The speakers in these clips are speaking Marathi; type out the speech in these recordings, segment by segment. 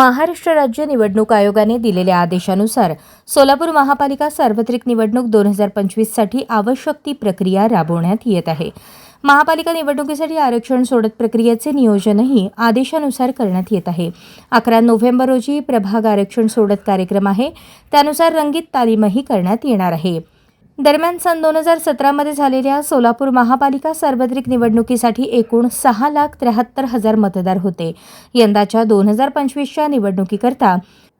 महाराष्ट्र राज्य निवडणूक आयोगाने दिलेल्या आदेशानुसार सोलापूर महापालिका सार्वत्रिक निवडणूक दोन हजार पंचवीससाठी आवश्यक ती प्रक्रिया राबवण्यात येत आहे. महापालिका निवडणुकीसाठी आरक्षण सोडत प्रक्रियेचे नियोजनही आदेशानुसार करण्यात येत आहे. अकरा नोव्हेंबर रोजी प्रभाग आरक्षण सोडत कार्यक्रम आहे. त्यानुसार रंगीत तालीमही करण्यात येणार आहे. दरम्यान सन दोन हजार सतरामध्ये झालेल्या सोलापूर महापालिका सार्वत्रिक निवडणुकीसाठी एकूण सहा लाख त्र्याहत्तर हजार मतदार होते. यंदाच्या दोन हजार पंचवीसच्या निवडणुकीकरता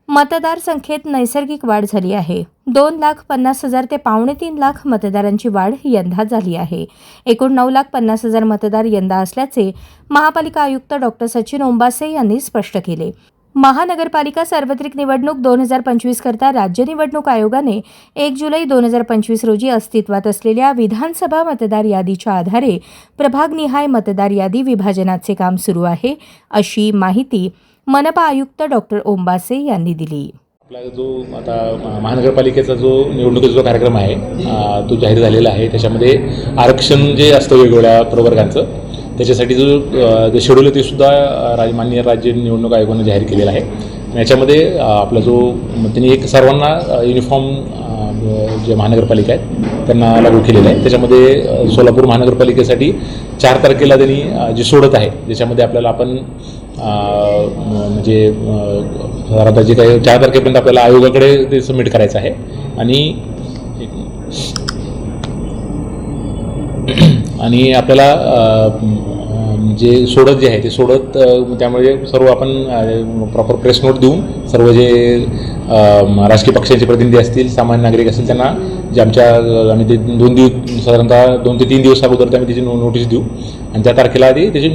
मतदार संख्येत नैसर्गिक वाढ झाली आहे. दोन लाख पन्नास हजार ते पावणे तीन लाख मतदारांची वाढ यंदा झाली आहे. एकूण नऊ लाख पन्नास हजार मतदार यंदा असल्याचे महापालिका आयुक्त डॉक्टर सचिन ओंबासे यांनी स्पष्ट केले. महानगरपालिका सार्वत्रिक निवडणूक दोन हजार पंचवीस करता राज्य निवडणूक आयोगाने एक जुलै दोन हजार पंचवीस रोजी अस्तित्वात असलेल्या विधानसभा मतदार यादीच्या आधारे प्रभागनिहाय मतदार यादी विभाजनाचे काम सुरू आहे अशी माहिती मनपा आयुक्त डॉक्टर ओंबासे यांनी दिली. आपला जो आता महानगरपालिकेचा जो निवडणुकीचा जो कार्यक्रम आहे तो जाहीर झालेला आहे. त्याच्यामध्ये आरक्षण जे असतं वेगवेगळ्या प्रवर्गांचं त्याच्यासाठी जो जे शेड्यूल आहे ते सुद्धा राज माननीय राज्य निवडणूक आयोगाने जाहीर केलेला आहे. याच्यामध्ये आपला जो त्यांनी एक सर्वांना युनिफॉर्म जे महानगरपालिका आहेत त्यांना लागू केलेलं आहे. त्याच्यामध्ये सोलापूर महानगरपालिकेसाठी चार तारखेला त्यांनी जी जे सोडत आहे ज्याच्यामध्ये आपल्याला आपण म्हणजे आता जे काही चार तारखेपर्यंत आपल्याला आयोगाकडे ते सबमिट करायचं आहे. आणि आणि आपल्याला जे सोडत जे आहे ते सोडत त्यामुळे सर्व आपण प्रॉपर प्रेस नोट देऊन सर्व जे राजकीय पक्षांचे प्रतिनिधी असतील सामान्य नागरिक असतील त्यांना जे आमच्या आम्ही ते दोन दिवस साधारणतः दोन ते तीन दिवस अगोदर आम्ही त्याची नो नोटीस देऊ. आणि त्या तारखेला आधी त्याची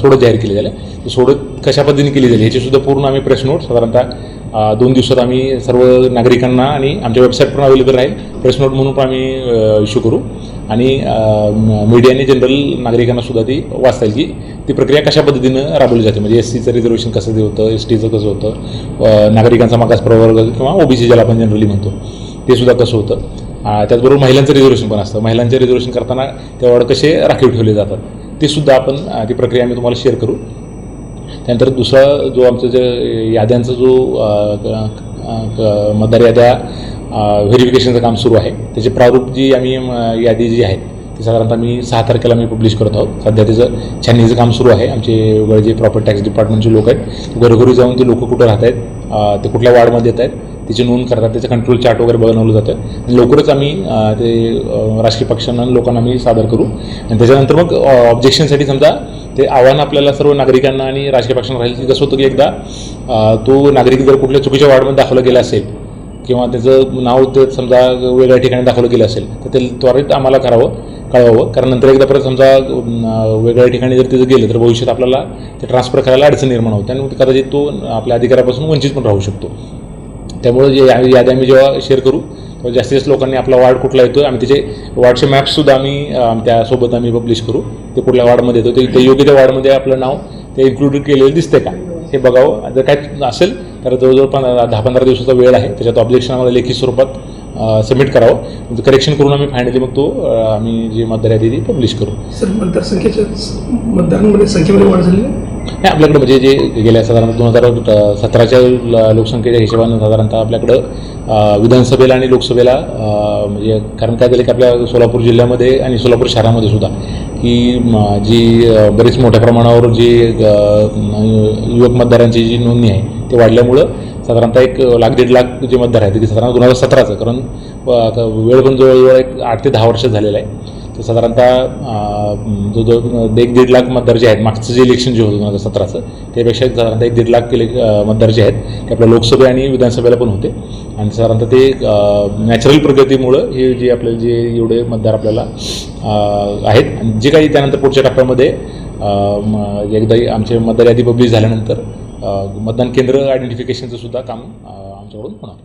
सोडत जाहीर केली जाईल. सोडत कशा पद्धतीने केली जाईल ह्याचीसुद्धा पूर्ण आम्ही प्रेस नोट साधारणतः दोन दिवसात आम्ही सर्व नागरिकांना आणि आमच्या वेबसाईट पण अवेलेबल राहील. प्रेस नोट म्हणून पण आम्ही इश्यू करू. आणि मीडियाने जनरल नागरिकांना सुद्धा ती वाचता येईल की ती प्रक्रिया कशा पद्धतीनं राबवली जाते? म्हणजे एस सीचं रिझर्वेशन कसं ते होतं एस टीचं कसं होतं नागरिकांचा मागास प्रवर्ग किंवा ओबीसी ज्याला आपण जनरली म्हणतो ते सुद्धा कसं होतं? त्याचबरोबर महिलांचं रिझर्वेशन पण असतं. महिलांचे रिझर्वेशन करताना त्यावर कसे राखीव ठेवले जातात ते सुद्धा आपण ती प्रक्रिया आम्ही तुम्हाला शेअर करू. त्यानंतर दुसरा जो आमचं जे याद्यांचा जो मतदार याद्या व्हेरिफिकेशनचं काम सुरू आहे. त्याचे प्रारूप जी आम्ही यादी जी आहेत ते साधारणतः मी सहा तारखेला मी पब्लिश करत आहोत. सध्या त्याचं छाननीचं काम सुरू आहे. आमचे वेगळे जे प्रॉपर टॅक्स डिपार्टमेंटचे लोक आहेत घरोघरी जाऊन ते लोक कुठं राहत आहेत ते कुठल्या वार्डमध्ये येत आहेत त्याची नोंद करतात त्याचं कंट्रोल चार्ट वगैरे बनवलं जातं. आणि लवकरच आम्ही ते राजकीय पक्षांना लोकांना आम्ही सादर करू. आणि त्याच्यानंतर मग ऑब्जेक्शनसाठी समजा ते आव्हान आपल्याला सर्व नागरिकांना आणि राजकीय पक्षांना राहील की कसं होतं की एकदा तो नागरिक जर कुठल्या चुकीच्या वार्डमध्ये दाखवला गेला असेल किंवा त्याचं नाव ते समजा वेगळ्या ठिकाणी दाखवलं गेलं असेल तर ते त्वरित आम्हाला करावं. कळवावं कारण नंतर एकदा परत समजा वेगळ्या ठिकाणी जर तिथं गेलं तर भविष्यात आपल्याला ते ट्रान्सफर करायला अडचण निर्माण होते. आणि कदाचित तो आपल्या अधिकारापासून वंचित पण राहू शकतो. त्यामुळे जे या- यादी आम्ही जेव्हा शेअर करू तेव्हा जास्तीत जास्त लोकांनी आपला वार्ड कुठला येतो आम्ही त्याचे वार्डचे मॅप्ससुद्धा आम्ही त्यासोबत आम्ही पब्लिश करू. ते कुठल्या वार्डमध्ये येतो ते ते योग्य त्या वार्डमध्ये आपलं नाव ते इन्क्लुडेड केलेलं दिसते का? हे बघावं. जर काय असेल तर जवळजवळ पंधरा दहा पंधरा दिवसाचा वेळ आहे. त्याच्यात ऑब्जेक्शन आम्हाला लेखी स्वरूपात सबमिट करावं. करेक्शन करून आम्ही फायनली मग तो आम्ही जी मतदार यादी ती पब्लिश करू. सर मतदारसंख्येच्या मतदारांमध्ये संख्येमध्ये वाढ आहे? नाही आपल्याकडे म्हणजे जे गेल्या साधारण दोन हजार सतराच्या लोकसंख्येच्या हिशोबानं साधारणतः आपल्याकडं विधानसभेला आणि लोकसभेला म्हणजे कारण काय झालं की आपल्या सोलापूर जिल्ह्यामध्ये आणि सोलापूर शहरामध्ये सुद्धा की जी बरीच मोठ्या प्रमाणावर जी युवक मतदारांची जी नोंदणी आहे ते वाढल्यामुळं साधारणतः एक लाख दीड लाख जे मतदार आहेत ते साधारण दोन हजार सतराचं कारण आता वेळ पण जवळजवळ एक आठ ते दहा वर्ष झालेलं आहे. तर साधारणतः जो जो एक दीड लाख मतदार जे आहेत मागचं जे इलेक्शन जे होतं दोन हजार सतराचं त्यापेक्षा साधारणतः एक दीड लाख इले मतदार जे आहेत ते आपल्या लोकसभे आणि विधानसभेला पण होते. आणि साधारणतः ते नॅचरल प्रगतीमुळं हे जे आपल्याला जे एवढे मतदार आपल्याला आहेत. आणि जे काही त्यानंतर पुढच्या टप्प्यामध्ये एकदा आमचे मतदार यादी पब्लिश झाल्यानंतर मतदान केंद्र आयडेंटिफिकेशनचं सुद्धा काम आमच्याकडून होणार.